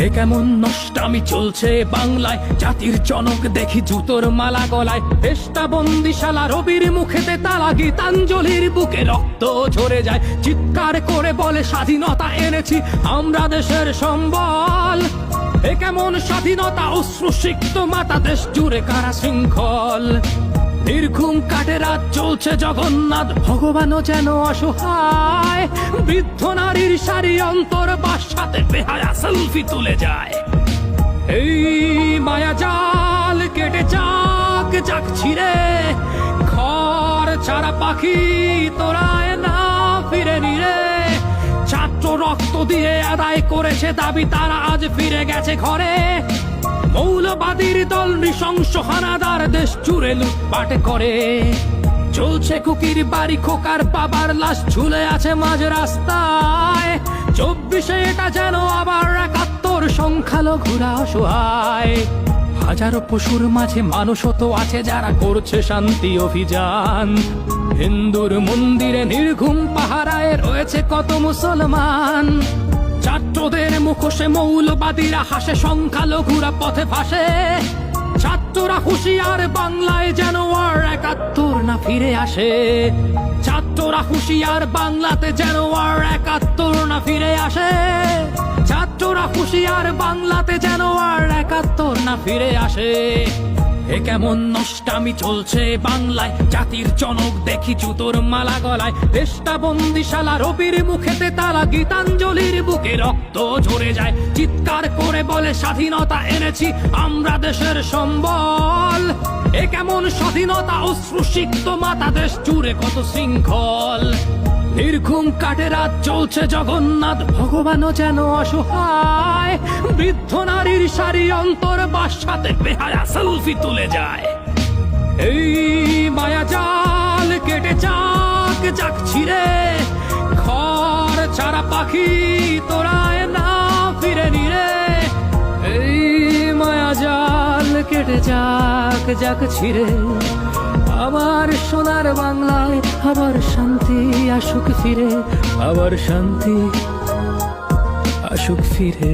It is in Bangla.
হে কেমন নষ্টামি চলছে বাংলায়? জাতির জনক দেখি জুতোর মালা গলায়। দেশটা বন্দিশালা রবির মুখেতে তালা গীতাঞ্জলির বুকে রক্ত ঝরে যায়। চিৎকার করে বলে, স্বাধীনতা এনেছি, আমরা দেশের সম্বল। এ কেমন স্বাধীনতা, অশ্রুসিক্ত মাতা দেশ জুড়ে কারা শৃঙ্খল? নির্ঘুম কাটে রাত, চলছে জগন্নাথ। ভগবানও যেন অসহায়। বৃদ্ধ নারীর সারি অন্তর বেহায়া সেলফি তুলে যায়। এই মায়া জাল কেটে যাক যাক ছিঁড়ে, ঘর ছাড়া পাখি তোরায় না ফিরে নিরে ছাত্র রক্ত দিয়ে আদায় করেছে দাবি, তারা আজ ফিরে গেছে ঘরে। মৌলবাদীর দল নৃশংস, হানাদার দেশ জুড়ে লুটপাট করে। চলছে কুকির বাড়ি, খোকার বাবার লাশ ঝুলে আছে মাঝ রাস্তায়। চব্বিশে এটা যেন আবার একাত্তর সংখ্যালঘুরা অসহায়। হাজারো পশুর মাঝে মানুষও তো আছে যারা করছে শান্তি অভিযান। হিন্দুর মন্দিরে নির্ঘুম পাহারায় রয়েছে কত মুসলমান। ছাত্রদের মুখোশে মৌলবাদীরা হাসে, সংখ্যালঘুরা পথে ভাসে। ছাত্ররা হুঁশিয়ার বাংলায় যেন আর একাত্তর না ফিরে আসে। ছাত্ররা হুঁশিয়ার বাংলাতে যেন আর একাত্তর না ফিরে আসে। হুঁশিয়ার বাংলাতে যেন আর একাত্তর না ফিরে আসে। এ কেমন নষ্টামি চলছে বাংলায়? জাতির জনক দেখি জুতোর মালা গলায়। দেশটা বন্দিশালা, রবির মুখেতে তালা, গীতাঞ্জলির বুকে রক্ত ঝরে যায়। চিৎকার করে বলে, স্বাধীনতা এনেছি, আমরা দেশের সম্বল। এ কেমন স্বাধীনতা, অশ্রুসিক্ত মাতা দেশ জুড়ে কত শৃঙ্খল। নির্ঘুম কাটে রাত, চলছে জগন্নাথ। ভগবানও যেন অসহায়, বৃদ্ধ নারীর সারি অন্তর বাসাতে বেহায়া সেলফি তুলে যায়। এই মায়া জাল কেটে যাক যাক ছিঁড়ে, ঘর ছাড়া পাখি তোরায় না ফিরে নিরে। এই মায়া জাল কেটে যাক যাক ছিঁড়ে আবার সোনার বাংলায় আবার শান্তি আসুক ফিরে আবার শান্তি আসুক ফিরে।